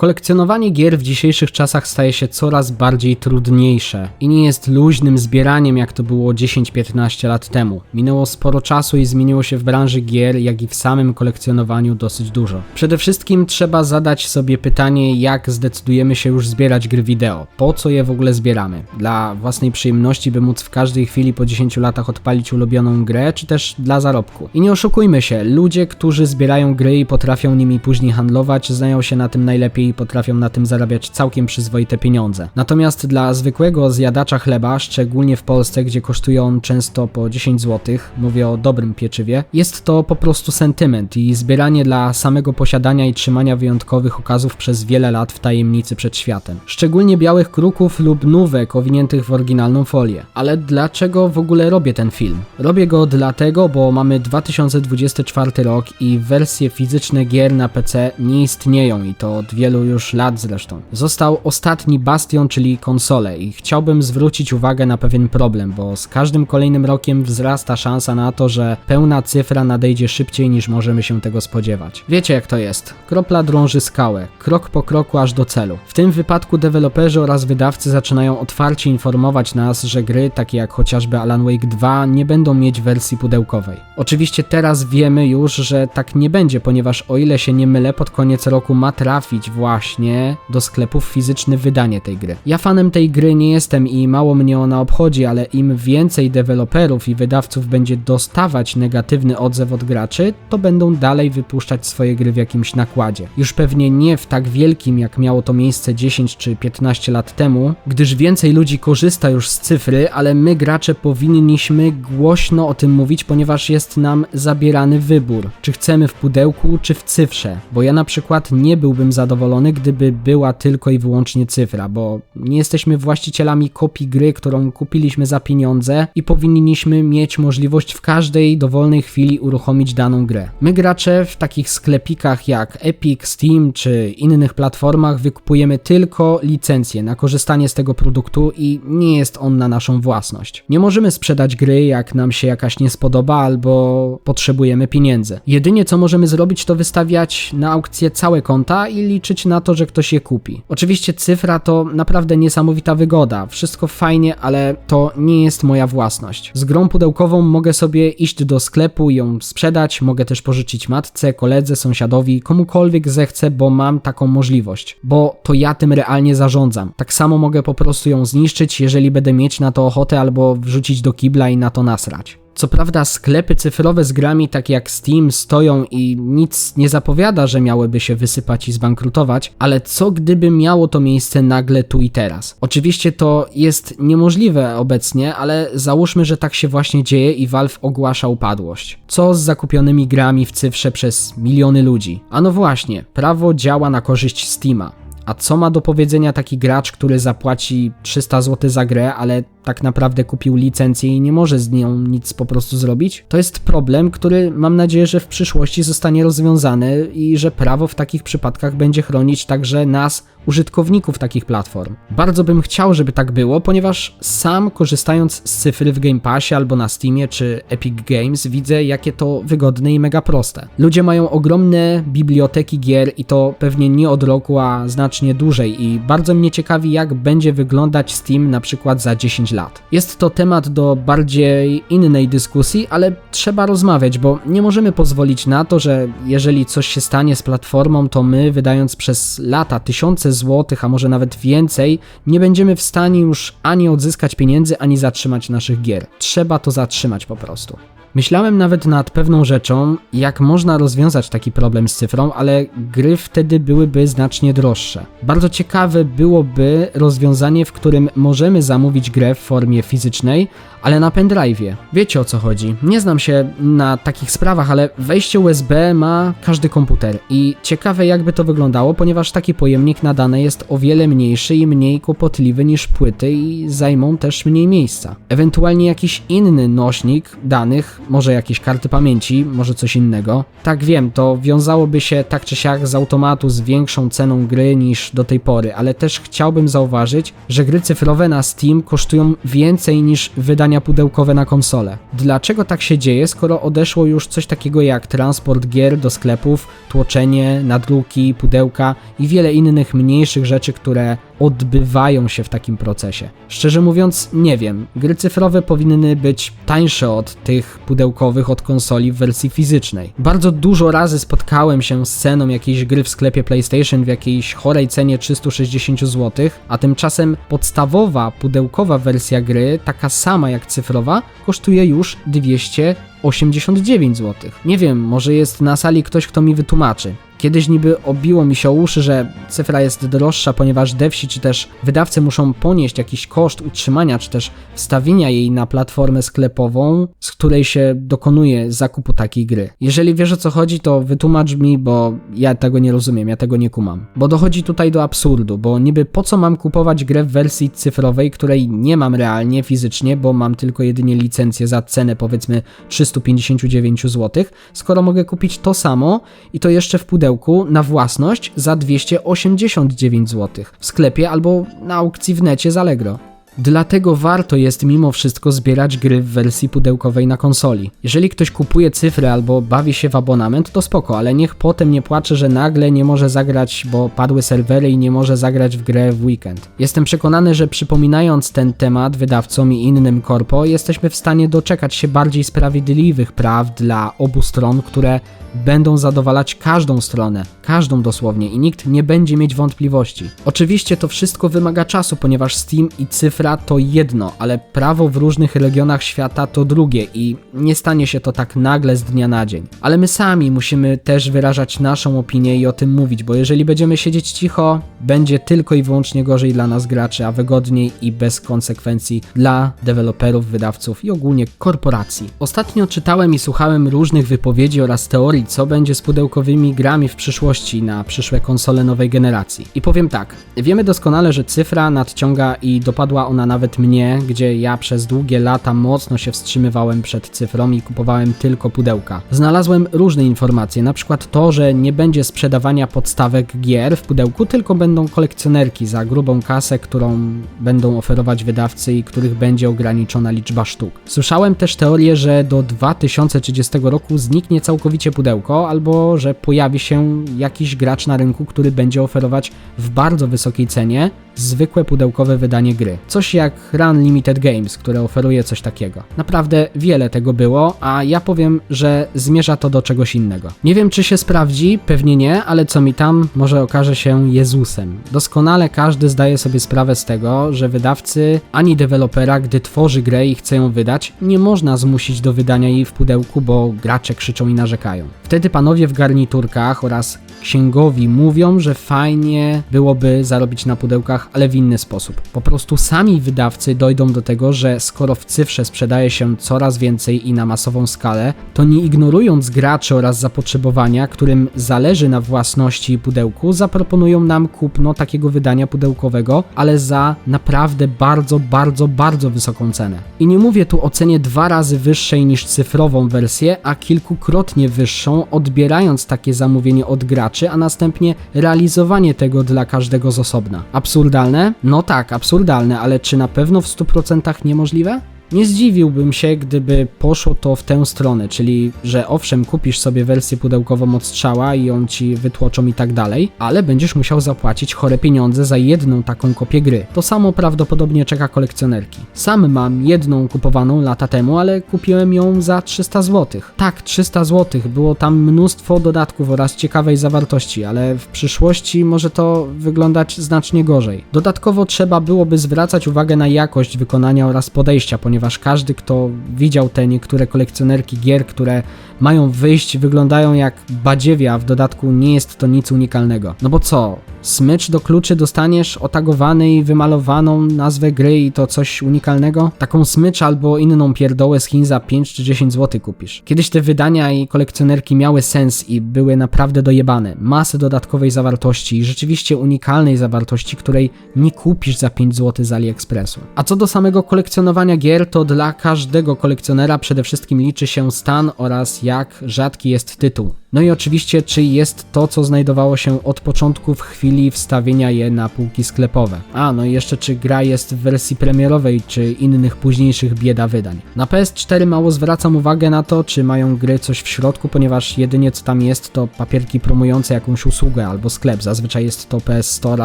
Kolekcjonowanie gier w dzisiejszych czasach staje się coraz bardziej trudniejsze i nie jest luźnym zbieraniem jak to było 10-15 lat temu. Minęło sporo czasu i zmieniło się w branży gier, jak i w samym kolekcjonowaniu dosyć dużo. Przede wszystkim trzeba zadać sobie pytanie, jak zdecydujemy się już zbierać gry wideo. Po co je w ogóle zbieramy? Dla własnej przyjemności, by móc w każdej chwili po 10 latach odpalić ulubioną grę, czy też dla zarobku? I nie oszukujmy się, ludzie, którzy zbierają gry i potrafią nimi później handlować, znają się na tym najlepiej potrafią na tym zarabiać całkiem przyzwoite pieniądze. Natomiast dla zwykłego zjadacza chleba, szczególnie w Polsce, gdzie kosztuje on często po 10 zł, mówię o dobrym pieczywie, jest to po prostu sentyment i zbieranie dla samego posiadania i trzymania wyjątkowych okazów przez wiele lat w tajemnicy przed światem. Szczególnie białych kruków lub nówek owiniętych w oryginalną folię. Ale dlaczego w ogóle robię ten film? Robię go dlatego, bo mamy 2024 rok i wersje fizyczne gier na PC nie istnieją i to od wielu już lat zresztą. Został ostatni bastion, czyli konsole i chciałbym zwrócić uwagę na pewien problem, bo z każdym kolejnym rokiem wzrasta szansa na to, że pełna cyfra nadejdzie szybciej niż możemy się tego spodziewać. Wiecie jak to jest. Kropla drąży skałę, krok po kroku aż do celu. W tym wypadku deweloperzy oraz wydawcy zaczynają otwarcie informować nas, że gry takie jak chociażby Alan Wake 2 nie będą mieć wersji pudełkowej. Oczywiście teraz wiemy już, że tak nie będzie, ponieważ o ile się nie mylę, pod koniec roku ma trafić właśnie do sklepów fizyczne wydanie tej gry. Ja fanem tej gry nie jestem i mało mnie ona obchodzi, ale im więcej deweloperów i wydawców będzie dostawać negatywny odzew od graczy, to będą dalej wypuszczać swoje gry w jakimś nakładzie. Już pewnie nie w tak wielkim, jak miało to miejsce 10 czy 15 lat temu, gdyż więcej ludzi korzysta już z cyfry, ale my gracze powinniśmy głośno o tym mówić, ponieważ jest nam zabierany wybór, czy chcemy w pudełku, czy w cyfrze. Bo ja na przykład nie byłbym zadowolony, gdyby była tylko i wyłącznie cyfra, bo nie jesteśmy właścicielami kopii gry, którą kupiliśmy za pieniądze i powinniśmy mieć możliwość w każdej dowolnej chwili uruchomić daną grę. My gracze w takich sklepikach jak Epic, Steam czy innych platformach wykupujemy tylko licencję na korzystanie z tego produktu i nie jest on na naszą własność. Nie możemy sprzedać gry, jak nam się jakaś nie spodoba albo potrzebujemy pieniędzy. Jedynie co możemy zrobić, to wystawiać na aukcję całe konta i liczyć na to, że ktoś je kupi. Oczywiście cyfra to naprawdę niesamowita wygoda, wszystko fajnie, ale to nie jest moja własność. Z grą pudełkową mogę sobie iść do sklepu i ją sprzedać, mogę też pożyczyć matce, koledze, sąsiadowi, komukolwiek zechcę, bo mam taką możliwość, bo to ja tym realnie zarządzam. Tak samo mogę po prostu ją zniszczyć, jeżeli będę mieć na to ochotę, albo wrzucić do kibla i na to nasrać. Co prawda sklepy cyfrowe z grami takie jak Steam stoją i nic nie zapowiada, że miałyby się wysypać i zbankrutować, ale co gdyby miało to miejsce nagle tu i teraz? Oczywiście to jest niemożliwe obecnie, ale załóżmy, że tak się właśnie dzieje i Valve ogłasza upadłość. Co z zakupionymi grami w cyfrze przez miliony ludzi? A no właśnie, prawo działa na korzyść Steama. A co ma do powiedzenia taki gracz, który zapłaci 300 zł za grę, ale tak naprawdę kupił licencję i nie może z nią nic po prostu zrobić? To jest problem, który mam nadzieję, że w przyszłości zostanie rozwiązany i że prawo w takich przypadkach będzie chronić także nas, użytkowników takich platform. Bardzo bym chciał, żeby tak było, ponieważ sam korzystając z cyfry w Game Passie albo na Steamie czy Epic Games widzę jakie to wygodne i mega proste. Ludzie mają ogromne biblioteki gier i to pewnie nie od roku, a znacznie dłużej i bardzo mnie ciekawi jak będzie wyglądać Steam na przykład za 10 lat. Jest to temat do bardziej innej dyskusji, ale trzeba rozmawiać, bo nie możemy pozwolić na to, że jeżeli coś się stanie z platformą, to my wydając przez lata tysiące złotych, a może nawet więcej, nie będziemy w stanie już ani odzyskać pieniędzy, ani zatrzymać naszych gier. Trzeba to zatrzymać po prostu. Myślałem nawet nad pewną rzeczą, jak można rozwiązać taki problem z cyfrą, ale gry wtedy byłyby znacznie droższe. Bardzo ciekawe byłoby rozwiązanie, w którym możemy zamówić grę w formie fizycznej, ale na pendrive'ie. Wiecie o co chodzi. Nie znam się na takich sprawach, ale wejście USB ma każdy komputer i ciekawe jakby to wyglądało, ponieważ taki pojemnik na dane jest o wiele mniejszy i mniej kłopotliwy niż płyty i zajmą też mniej miejsca. Ewentualnie jakiś inny nośnik danych, może jakieś karty pamięci, może coś innego. Tak wiem, to wiązałoby się tak czy siak z automatu z większą ceną gry niż do tej pory, ale też chciałbym zauważyć, że gry cyfrowe na Steam kosztują więcej niż wydanie pudełkowe na konsole. Dlaczego tak się dzieje, skoro odeszło już coś takiego jak transport gier do sklepów, tłoczenie, nadruki, pudełka i wiele innych mniejszych rzeczy, które odbywają się w takim procesie. Szczerze mówiąc, nie wiem. Gry cyfrowe powinny być tańsze od tych pudełkowych od konsoli w wersji fizycznej. Bardzo dużo razy spotkałem się z ceną jakiejś gry w sklepie PlayStation w jakiejś chorej cenie 360 zł, a tymczasem podstawowa pudełkowa wersja gry, taka sama jak cyfrowa, kosztuje już 289 zł. Nie wiem, może jest na sali ktoś, kto mi wytłumaczy. Kiedyś niby obiło mi się o uszy, że cyfra jest droższa, ponieważ devsi czy też wydawcy muszą ponieść jakiś koszt utrzymania czy też wstawienia jej na platformę sklepową, z której się dokonuje zakupu takiej gry. Jeżeli wiesz o co chodzi, to wytłumacz mi, bo ja tego nie rozumiem, ja tego nie kumam. Bo dochodzi tutaj do absurdu, bo niby po co mam kupować grę w wersji cyfrowej, której nie mam realnie, fizycznie, bo mam tylko jedynie licencję za cenę powiedzmy 359 zł, skoro mogę kupić to samo i to jeszcze w pudełku na własność za 289 zł w sklepie albo na aukcji w necie z Allegro. Dlatego warto jest mimo wszystko zbierać gry w wersji pudełkowej na konsoli. Jeżeli ktoś kupuje cyfrę albo bawi się w abonament, to spoko, ale niech potem nie płacze, że nagle nie może zagrać, bo padły serwery i nie może zagrać w grę w weekend. Jestem przekonany, że przypominając ten temat wydawcom i innym korpo, jesteśmy w stanie doczekać się bardziej sprawiedliwych praw dla obu stron, które będą zadowalać każdą stronę, każdą dosłownie i nikt nie będzie mieć wątpliwości. Oczywiście to wszystko wymaga czasu, ponieważ Steam i cyfra to jedno, ale prawo w różnych regionach świata to drugie i nie stanie się to tak nagle z dnia na dzień. Ale my sami musimy też wyrażać naszą opinię i o tym mówić, bo jeżeli będziemy siedzieć cicho, będzie tylko i wyłącznie gorzej dla nas graczy, a wygodniej i bez konsekwencji dla deweloperów, wydawców i ogólnie korporacji. Ostatnio czytałem i słuchałem różnych wypowiedzi oraz teorii co będzie z pudełkowymi grami w przyszłości na przyszłe konsole nowej generacji. I powiem tak, wiemy doskonale, że cyfra nadciąga i dopadła ona nawet mnie, gdzie ja przez długie lata mocno się wstrzymywałem przed cyfrą i kupowałem tylko pudełka. Znalazłem różne informacje, na przykład to, że nie będzie sprzedawania podstawek gier w pudełku, tylko będą kolekcjonerki za grubą kasę, którą będą oferować wydawcy i których będzie ograniczona liczba sztuk. Słyszałem też teorię, że do 2030 roku zniknie całkowicie pudełko pudełko, albo że pojawi się jakiś gracz na rynku, który będzie oferować w bardzo wysokiej cenie zwykłe pudełkowe wydanie gry. Coś jak Run Limited Games, które oferuje coś takiego. Naprawdę wiele tego było, a ja powiem, że zmierza to do czegoś innego. Nie wiem, czy się sprawdzi, pewnie nie, ale co mi tam, może okaże się Jezusem. Doskonale każdy zdaje sobie sprawę z tego, że wydawcy ani dewelopera, gdy tworzy grę i chce ją wydać, nie można zmusić do wydania jej w pudełku, bo gracze krzyczą i narzekają. Wtedy panowie w garniturkach oraz księgowi mówią, że fajnie byłoby zarobić na pudełkach, ale w inny sposób. Po prostu sami wydawcy dojdą do tego, że skoro w cyfrze sprzedaje się coraz więcej i na masową skalę, to nie ignorując graczy oraz zapotrzebowania, którym zależy na własności pudełku, zaproponują nam kupno takiego wydania pudełkowego, ale za naprawdę bardzo, bardzo, bardzo wysoką cenę. I nie mówię tu o cenie dwa razy wyższej niż cyfrową wersję, a kilkukrotnie wyższą, odbierając takie zamówienie od graczy, a następnie realizowanie tego dla każdego z osobna. Absurdalne? No tak, absurdalne, ale czy na pewno w 100% niemożliwe? Nie zdziwiłbym się, gdyby poszło to w tę stronę, czyli że owszem, kupisz sobie wersję pudełkową od strzała i on ci wytłoczą i tak dalej, ale będziesz musiał zapłacić chore pieniądze za jedną taką kopię gry. To samo prawdopodobnie czeka kolekcjonerki. Sam mam jedną kupowaną lata temu, ale kupiłem ją za 300 zł. Tak, 300 zł, było tam mnóstwo dodatków oraz ciekawej zawartości, ale w przyszłości może to wyglądać znacznie gorzej. Dodatkowo trzeba byłoby zwracać uwagę na jakość wykonania oraz podejścia, ponieważ ponieważ każdy, kto widział te niektóre kolekcjonerki gier, które mają wyjść, wyglądają jak badziewia, w dodatku nie jest to nic unikalnego. No bo co? Smycz do kluczy dostaniesz otagowany i wymalowaną nazwę gry i to coś unikalnego? Taką smycz albo inną pierdołę z Chin za 5 czy 10 zł kupisz. Kiedyś te wydania i kolekcjonerki miały sens i były naprawdę dojebane. Masę dodatkowej zawartości i rzeczywiście unikalnej zawartości, której nie kupisz za 5 zł z AliExpressu. A co do samego kolekcjonowania gier, to dla każdego kolekcjonera przede wszystkim liczy się stan oraz jak rzadki jest tytuł. No i oczywiście, czy jest to, co znajdowało się od początku w chwili wstawienia je na półki sklepowe. A, no i jeszcze czy gra jest w wersji premierowej, czy innych późniejszych bieda wydań. Na PS4 mało zwracam uwagę na to, czy mają gry coś w środku, ponieważ jedynie co tam jest to papierki promujące jakąś usługę albo sklep. Zazwyczaj jest to PS Store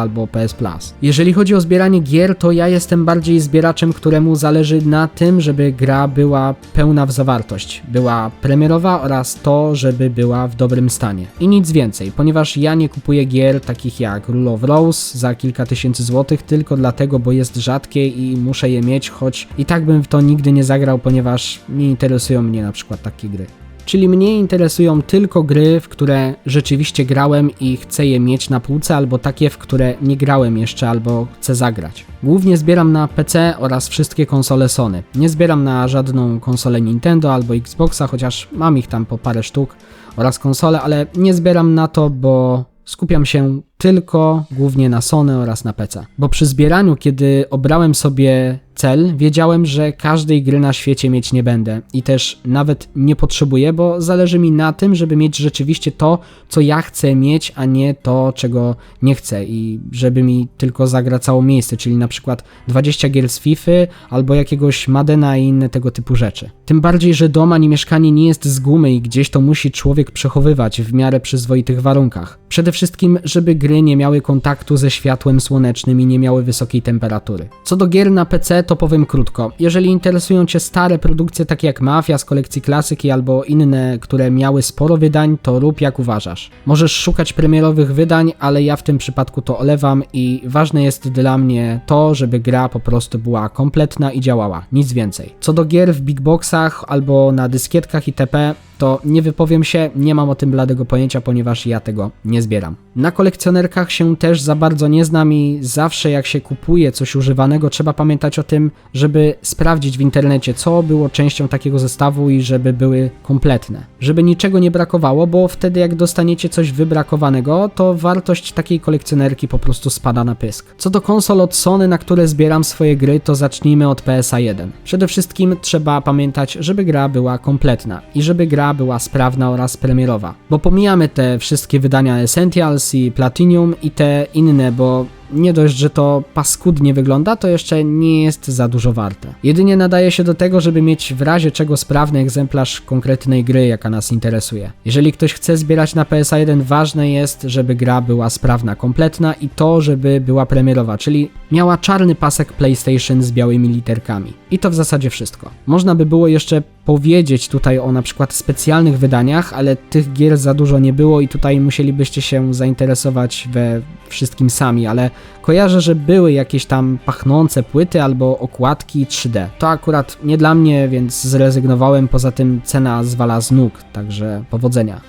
albo PS Plus. Jeżeli chodzi o zbieranie gier, to ja jestem bardziej zbieraczem, któremu zależy na tym, żeby gra była pełna w zawartość. Była premierowa oraz to, żeby była w dobrym stanie. I nic więcej, ponieważ ja nie kupuję gier takich jak Rule of Rose za kilka tysięcy złotych tylko dlatego, bo jest rzadkie i muszę je mieć, choć i tak bym w to nigdy nie zagrał, ponieważ nie interesują mnie na przykład takie gry. Czyli mnie interesują tylko gry, w które rzeczywiście grałem i chcę je mieć na półce, albo takie, w które nie grałem jeszcze, albo chcę zagrać. Głównie zbieram na PC oraz wszystkie konsole Sony. Nie zbieram na żadną konsolę Nintendo albo Xboxa, chociaż mam ich tam po parę sztuk oraz konsole, ale nie zbieram na to, bo skupiam się tylko głównie na Sony oraz na PC. Bo przy zbieraniu, kiedy obrałem sobie cel, wiedziałem, że każdej gry na świecie mieć nie będę i też nawet nie potrzebuję, bo zależy mi na tym, żeby mieć rzeczywiście to, co ja chcę mieć, a nie to, czego nie chcę i żeby mi tylko zagracało miejsce, czyli na przykład 20 gier z FIFA albo jakiegoś Madena i inne tego typu rzeczy. Tym bardziej, że dom ani mieszkanie nie jest z gumy i gdzieś to musi człowiek przechowywać w miarę przyzwoitych warunkach. Przede wszystkim, żeby gry nie miały kontaktu ze światłem słonecznym i nie miały wysokiej temperatury. Co do gier na PC, to powiem krótko. Jeżeli interesują Cię stare produkcje takie jak Mafia z kolekcji klasyki albo inne, które miały sporo wydań, to rób jak uważasz. Możesz szukać premierowych wydań, ale ja w tym przypadku to olewam i ważne jest dla mnie to, żeby gra po prostu była kompletna i działała, nic więcej. Co do gier w big boxach albo na dyskietkach itp., to nie wypowiem się, nie mam o tym bladego pojęcia, ponieważ ja tego nie zbieram. Na kolekcjonerkach się też za bardzo nie znam i zawsze jak się kupuje coś używanego, trzeba pamiętać o tym, żeby sprawdzić w internecie, co było częścią takiego zestawu i żeby były kompletne. Żeby niczego nie brakowało, bo wtedy jak dostaniecie coś wybrakowanego, to wartość takiej kolekcjonerki po prostu spada na pysk. Co do konsol od Sony, na które zbieram swoje gry, to zacznijmy od PSA 1. Przede wszystkim trzeba pamiętać, żeby gra była kompletna i żeby gra była sprawna oraz premierowa. Bo pomijamy te wszystkie wydania Essentials i Platinum i te inne, bo nie dość, że to paskudnie wygląda, to jeszcze nie jest za dużo warte. Jedynie nadaje się do tego, żeby mieć w razie czego sprawny egzemplarz konkretnej gry, jaka nas interesuje. Jeżeli ktoś chce zbierać na PSA 1, ważne jest, żeby gra była sprawna, kompletna i to, żeby była premierowa, czyli miała czarny pasek PlayStation z białymi literkami. I to w zasadzie wszystko. Można by było jeszcze powiedzieć tutaj o na przykład specjalnych wydaniach, ale tych gier za dużo nie było i tutaj musielibyście się zainteresować we wszystkim sami, ale kojarzę, że były jakieś tam pachnące płyty albo okładki 3D. To akurat nie dla mnie, więc zrezygnowałem, poza tym cena zwala z nóg, także powodzenia.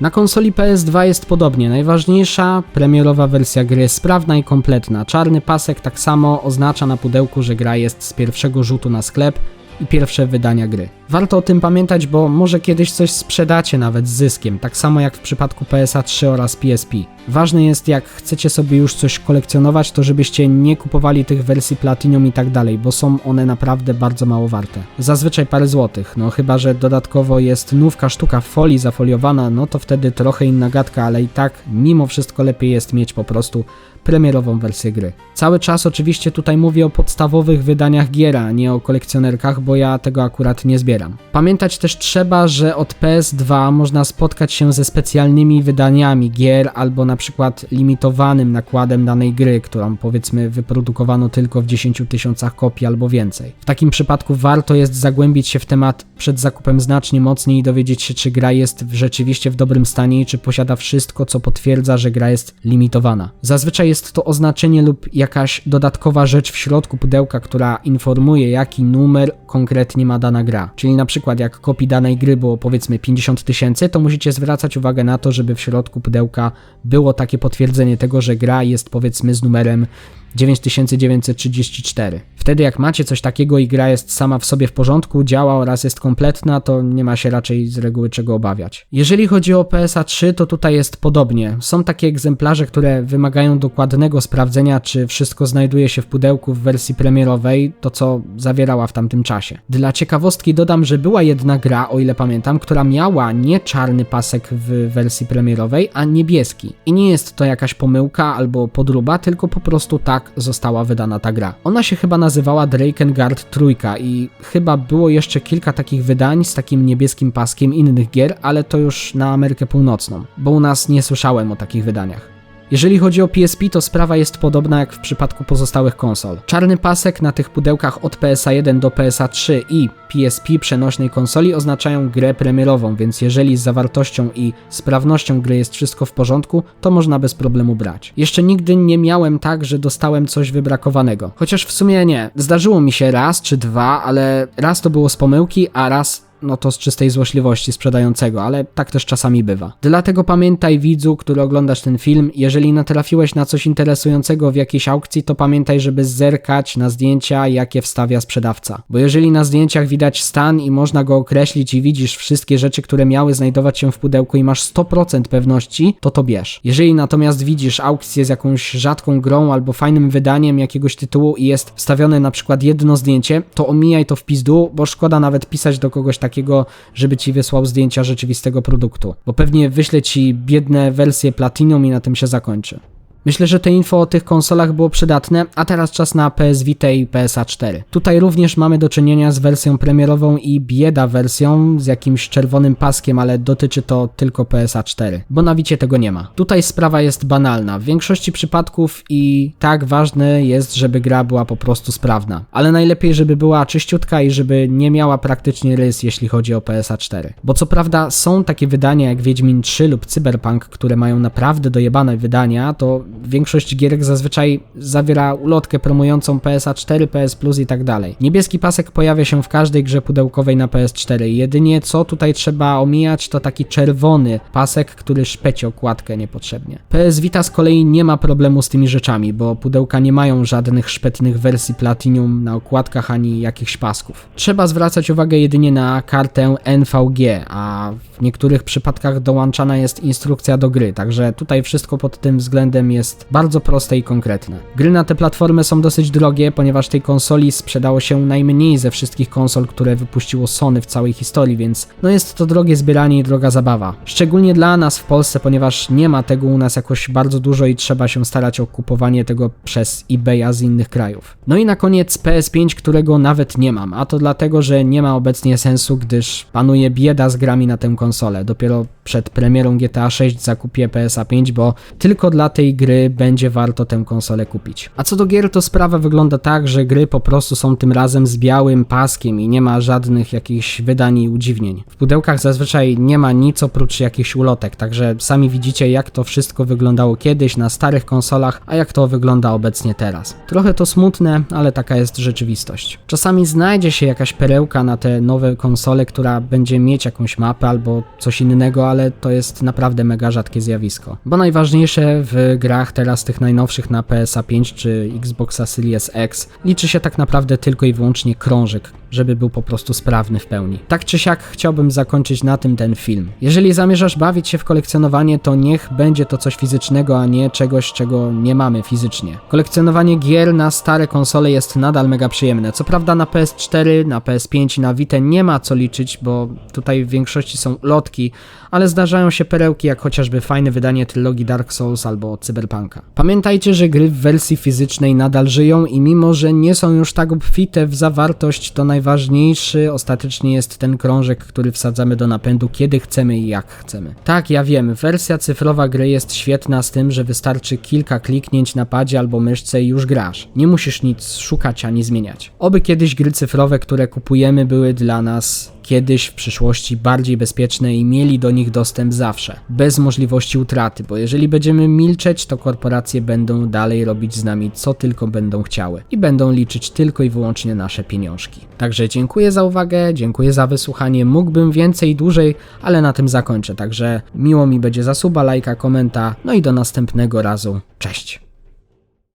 Na konsoli PS2 jest podobnie. Najważniejsza premierowa wersja gry sprawna i kompletna. Czarny pasek tak samo oznacza na pudełku, że gra jest z pierwszego rzutu na sklep i pierwsze wydania gry. Warto o tym pamiętać, bo może kiedyś coś sprzedacie nawet z zyskiem, tak samo jak w przypadku PSA 3 oraz PSP. Ważne jest, jak chcecie sobie już coś kolekcjonować, to żebyście nie kupowali tych wersji Platinum i tak dalej, bo są one naprawdę bardzo mało warte. Zazwyczaj parę złotych, no chyba, że dodatkowo jest nówka sztuka w folii zafoliowana, no to wtedy trochę inna gadka, ale i tak mimo wszystko lepiej jest mieć po prostu premierową wersję gry. Cały czas oczywiście tutaj mówię o podstawowych wydaniach giera, nie o kolekcjonerkach, bo ja tego akurat nie zbieram. Pamiętać też trzeba, że od PS2 można spotkać się ze specjalnymi wydaniami gier albo na przykład limitowanym nakładem danej gry, którą powiedzmy wyprodukowano tylko w 10 tysiącach kopii albo więcej. W takim przypadku warto jest zagłębić się w temat przed zakupem znacznie mocniej i dowiedzieć się, czy gra jest rzeczywiście w dobrym stanie i czy posiada wszystko, co potwierdza, że gra jest limitowana. Zazwyczaj jest to oznaczenie lub jakaś dodatkowa rzecz w środku pudełka, która informuje, jaki numer konkretnie ma dana gra. Czyli na przykład jak kopii danej gry było powiedzmy 50 tysięcy, to musicie zwracać uwagę na to, żeby w środku pudełka było takie potwierdzenie tego, że gra jest powiedzmy z numerem 9934. Wtedy jak macie coś takiego i gra jest sama w sobie w porządku, działa oraz jest kompletna, to nie ma się raczej z reguły czego obawiać. Jeżeli chodzi o PSA 3, to tutaj jest podobnie. Są takie egzemplarze, które wymagają dokładnego sprawdzenia, czy wszystko znajduje się w pudełku w wersji premierowej, to co zawierała w tamtym czasie. Dla ciekawostki dodam, że była jedna gra, o ile pamiętam, która miała nie czarny pasek w wersji premierowej, a niebieski. I nie jest to jakaś pomyłka albo podróba, tylko po prostu tak została wydana ta gra. Ona się chyba nazywała Drakengard Trójka i chyba było jeszcze kilka takich wydań z takim niebieskim paskiem innych gier, ale to już na Amerykę Północną, bo u nas nie słyszałem o takich wydaniach. Jeżeli chodzi o PSP, to sprawa jest podobna jak w przypadku pozostałych konsol. Czarny pasek na tych pudełkach od PSA 1 do PSA 3 i PSP przenośnej konsoli oznaczają grę premierową, więc jeżeli z zawartością i sprawnością gry jest wszystko w porządku, to można bez problemu brać. Jeszcze nigdy nie miałem tak, że dostałem coś wybrakowanego. Chociaż w sumie nie. Zdarzyło mi się raz czy dwa, ale raz to było z pomyłki, a raz no to z czystej złośliwości sprzedającego, ale tak też czasami bywa. Dlatego pamiętaj widzu, który oglądasz ten film, jeżeli natrafiłeś na coś interesującego w jakiejś aukcji, to pamiętaj, żeby zerkać na zdjęcia, jakie wstawia sprzedawca. Bo jeżeli na zdjęciach widać stan i można go określić i widzisz wszystkie rzeczy, które miały znajdować się w pudełku i masz 100% pewności, to to bierz. Jeżeli natomiast widzisz aukcję z jakąś rzadką grą albo fajnym wydaniem jakiegoś tytułu i jest wstawione na przykład jedno zdjęcie, to omijaj to w pizdu, bo szkoda nawet pisać do kogoś takiego, żeby ci wysłał zdjęcia rzeczywistego produktu. Bo pewnie wyśle ci biedne wersje Platinum i na tym się zakończy. Myślę, że te info o tych konsolach było przydatne, a teraz czas na PS Vita i PSA 4. Tutaj również mamy do czynienia z wersją premierową i bieda wersją z jakimś czerwonym paskiem, ale dotyczy to tylko PSA 4, bo na tego nie ma. Tutaj sprawa jest banalna. W większości przypadków i tak ważne jest, żeby gra była po prostu sprawna, ale najlepiej, żeby była czyściutka i żeby nie miała praktycznie rys, jeśli chodzi o PSA 4. Bo co prawda są takie wydania jak Wiedźmin 3 lub Cyberpunk, które mają naprawdę dojebane wydania, to większość gierek zazwyczaj zawiera ulotkę promującą PSA 4, PS Plus i tak dalej. Niebieski pasek pojawia się w każdej grze pudełkowej na PS4. Jedynie co tutaj trzeba omijać to taki czerwony pasek, który szpeci okładkę niepotrzebnie. PS Vita z kolei nie ma problemu z tymi rzeczami, bo pudełka nie mają żadnych szpetnych wersji Platinum na okładkach ani jakichś pasków. Trzeba zwracać uwagę jedynie na kartę NVG, a w niektórych przypadkach dołączana jest instrukcja do gry, także tutaj wszystko pod tym względem jest bardzo proste i konkretne. Gry na te platformy są dosyć drogie, ponieważ tej konsoli sprzedało się najmniej ze wszystkich konsol, które wypuściło Sony w całej historii, więc no jest to drogie zbieranie i droga zabawa. Szczególnie dla nas w Polsce, ponieważ nie ma tego u nas jakoś bardzo dużo i trzeba się starać o kupowanie tego przez eBaya z innych krajów. No i na koniec PS5, którego nawet nie mam, a to dlatego, że nie ma obecnie sensu, gdyż panuje bieda z grami na tę konsolę. Dopiero przed premierą GTA 6 zakupię PSA 5, bo tylko dla tej gry będzie warto tę konsolę kupić. A co do gier, to sprawa wygląda tak, że gry po prostu są tym razem z białym paskiem i nie ma żadnych jakichś wydań i udziwnień. W pudełkach zazwyczaj nie ma nic oprócz jakichś ulotek, także sami widzicie jak to wszystko wyglądało kiedyś na starych konsolach, a jak to wygląda obecnie teraz. Trochę to smutne, ale taka jest rzeczywistość. Czasami znajdzie się jakaś perełka na te nowe konsole, która będzie mieć jakąś mapę albo coś innego, ale to jest naprawdę mega rzadkie zjawisko. Bo najważniejsze w grach teraz tych najnowszych na PSA 5 czy Xboxa Series X liczy się tak naprawdę tylko i wyłącznie krążek, żeby był po prostu sprawny w pełni. Tak czy siak chciałbym zakończyć na tym ten film. Jeżeli zamierzasz bawić się w kolekcjonowanie, to niech będzie to coś fizycznego, a nie czegoś, czego nie mamy fizycznie. Kolekcjonowanie gier na stare konsole jest nadal mega przyjemne. Co prawda na PS4, na PS5 i na Vita nie ma co liczyć, bo tutaj w większości są lotki, ale zdarzają się perełki jak chociażby fajne wydanie trylogii Dark Souls albo Cyberpunka. Pamiętajcie, że gry w wersji fizycznej nadal żyją i mimo, że nie są już tak obfite w zawartość, to najważniejszy ostatecznie jest ten krążek, który wsadzamy do napędu kiedy chcemy i jak chcemy. Tak, ja wiem, wersja cyfrowa gry jest świetna z tym, że wystarczy kilka kliknięć na padzie albo myszce i już grasz. Nie musisz nic szukać ani zmieniać. Oby kiedyś gry cyfrowe, które kupujemy były dla nas kiedyś w przyszłości bardziej bezpieczne i mieli do nich dostęp zawsze, bez możliwości utraty, bo jeżeli będziemy milczeć, to korporacje będą dalej robić z nami co tylko będą chciały i będą liczyć tylko i wyłącznie nasze pieniążki. Także dziękuję za uwagę, dziękuję za wysłuchanie. Mógłbym więcej i dłużej, ale na tym zakończę. Także miło mi będzie za suba, lajka, komenta. No i do następnego razu. Cześć.